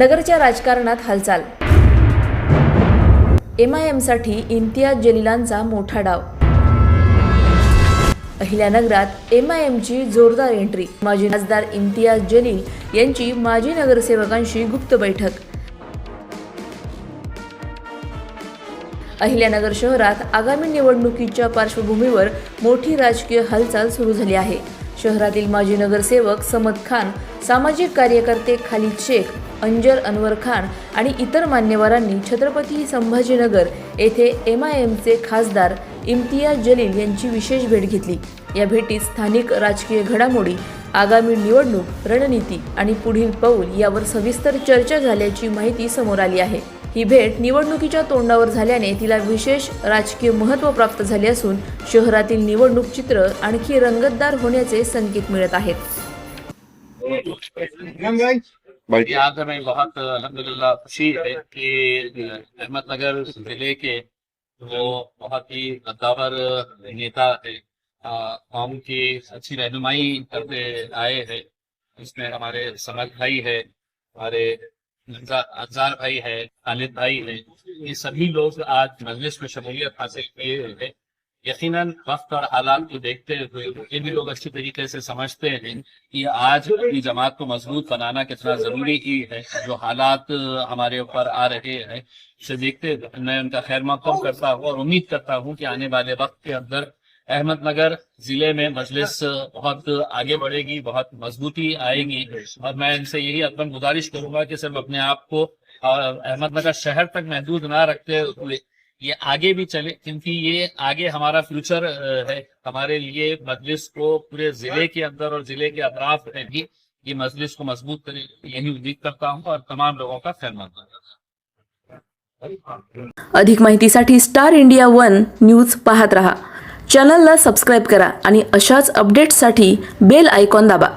नगरच्या राजकारणात हालचाल. एम आय एमसाठी इम्तियाज जलिलांचा मोठा डाव. अहिल्यानगरात एम आय एमची जोरदार एंट्री माजी खासदार इम्तियाज जलील यांची माजी नगरसेवकांशी गुप्त बैठक. अहिल्यानगर शहरात आगामी निवडणुकीच्या पार्श्वभूमीवर मोठी राजकीय हालचाल सुरू झाली आहे. शहरातील माजी नगरसेवक समद खान सामाजिक कार्यकर्ते खालिद शेख अंजर अनवर खान आणि इतर मान्यवरांनी छत्रपती संभाजीनगर येथे एम आय एमचे खासदार इम्तियाज जलील यांची विशेष भेट घेतली. या भेटीत स्थानिक राजकीय घडामोडी आगामी निवडणूक रणनीती आणि पुढील पाऊल यावर सविस्तर चर्चा झाल्याची माहिती समोर आली आहे. ही भेट निवडणुकीच्या तोंडावर झाल्याने तिला विशेष राजकीय महत्त्व प्राप्त झाले असून शहरातील निवडणूक चित्र आणखी रंगतदार होण्याचे संकेत मिळत आहेत. ये आज हमें बहुत अलहमदिल्ला खुशी है कि अहमदनगर ज़िले के वो बहुत ही कद्दावर नेता है। कौम की अच्छी रहनुमाई करते आए हैं। इसमें हमारे समर भाई है, हमारे अजार भाई है, खालिद भाई है। ये सभी लोग आज मजलिस में शमूलियत हासिल किए हैं। यकीनन वक्त और हालात को देखते हुए ये भी लोग अच्छी तरीके से समझते हैं कि आज अपनी जमात को मज़बूत बनाना कितना ज़रूरी ही है, जो हालात हमारे ऊपर आ रहे हैं उसे देखते मैं उनका खैर मकदम करता हूँ और उम्मीद करता हूँ कि आने वाले वक्त के अंदर अहमदनगर ज़िले में मजलिस बहुत आगे बढ़ेगी, बहुत मजबूती आएगी और मैं इनसे यही अदम गुजारिश करूँगा कि सिर्फ़ अपने आप को अहमदनगर शहर तक महदूद ना रखते हुए ये आगे भी चले, क्योंकि ये आगे हमारा फ्यूचर है। हमारे लिए मजलिस को पूरे ज़िले के अंदर और ज़िले के अतराफ में भी ये मजलिस को मज़बूत करे, यही उम्मीद करता हूँ और तमाम लोगों का खैर हूँ। अधिक माहितीसाठी स्टार इंडिया वन न्यूज़ पाहत रहा. चॅनलला सबस्क्राईब करा आणि अशाच अपडेट्ससाठी बेल आयकॉन दाबा.